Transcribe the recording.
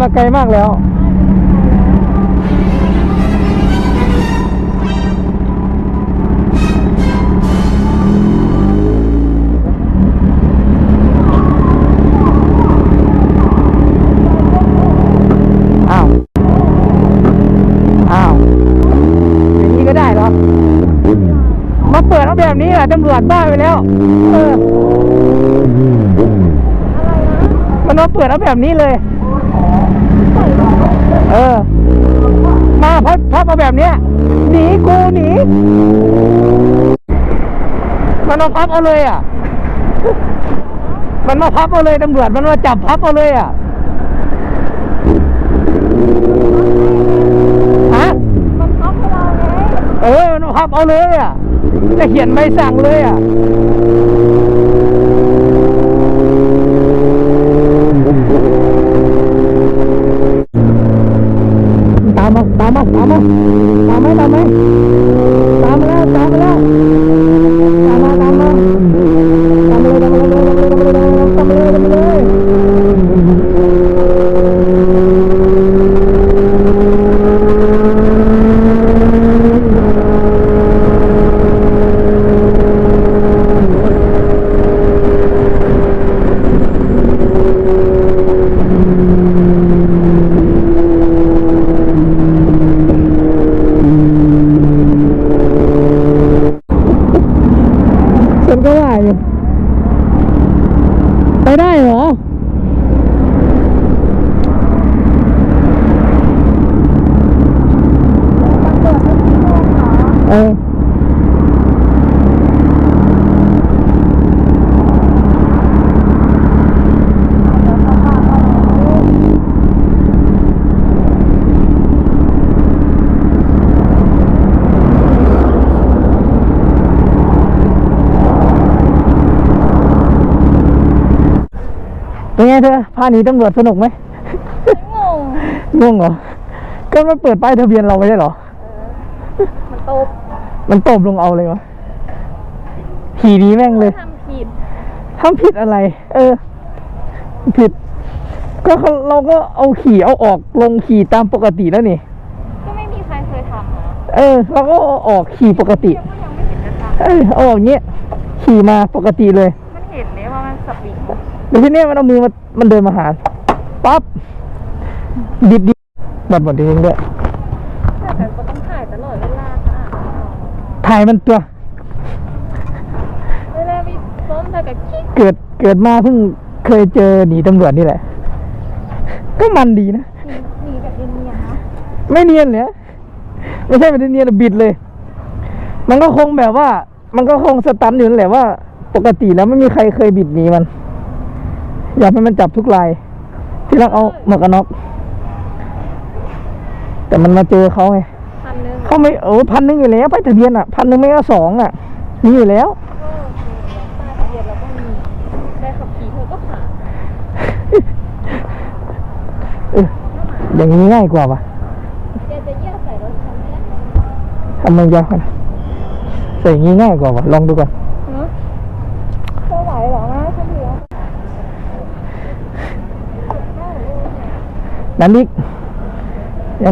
มาไกลมากแล้ว อ้าว อ้าวอย่างนี้ก็ได้เหรอ มาเปิดเอาแบบนี้แหละตำรวจบ้าไปแล้ว เออ มันมาเปิดเอาแบบนี้เลย ออ มาพับพับเอาแบบเนี้ยหนีกูหนีมันมาพับเอาเลยอะ มันมาพับเอาเลยตำรวจมันมาจับพับเอาเลยอะฮะมันพับให้เราไงเออมันมาพับเอาเลยอะจะเขียนใบสั่งเลยอะ ตามมา ตามมา ตามมา ตามไหมตามไหมตามมาแล้ว ตามมาแล้ว ตามมา ตามมา ตามมาเลย ตามมาเลย ตามมาเลย ตามมาเลย ตามมาเลย ก็ว่าอยู่ไปได้เหรออ เป็นไงเธอพาหนีตำรวจสนุกไหมงงงงเหรอ ก็มันเปิดป้ายทะเบียนเราไม่ใช่เหรอ มันตบมันตบลงเอาเลยวะขี่หนีแม่งเลยทำผิดทำผิดอะไร เออ ผิด ก็เขาเราก็เอาขี่เอาออกลงขี่ตามปกติแล้วนี่ ก็ไม่มีใครเคยทำนะเออ เราก็เอาออกขี่ปกติก็ยังไม่เห็นจะทเออเอาออกเงี้ยขี่มาปกติเลย ริงเดี๋ยวทีเนี้ยมันเอามือมามันเดินมาหาปั๊บดิดดิดบัดบัดเองด้วยแต่แต่ก็ต้องถ่ายตลอดเวลาค่ะถ่ายมันตัวเวลามีส้มเธอกับคิดเกิดเกิดมาเพิ่งเคยเจอหนีตำรวจนี่แหละ ก็มันดีนะหนีแบบเนียนๆนะไม่เนียนเลยไม่ใช่ไม่ได้เนียนบิดเลย มันก็คงแบบว่า มันก็คงสตันอยู่นั่นแหละว่า ปกติแล้วไม่มีใครเคยบิดหนีมัน อยากให้มันจับทุกลายที่รักเอาหมวกกันน็อกแต่มันมาเจอเขาไงพันหนึงเขาไม่โอ้พันหนึ่งอยู่แล้วไปทะเบียนอะพันหนึ่งไม่ก็สองอะมีอยู่แล้ว ก็โอเคป้ายทะเบียนเราก็มีได้ขับขี่เธอก็ผ่านเอออย่างนี้ง่ายกว่าปะแกจะเยี่ยใส่รถฉันไหมล่ะ ทำไมยากขนาดใส่อย่างนี้ง่ายกว่าปะลองดูก่อน ฮะเธอไหวเหรอนะฉันเหลือ นันดิกยั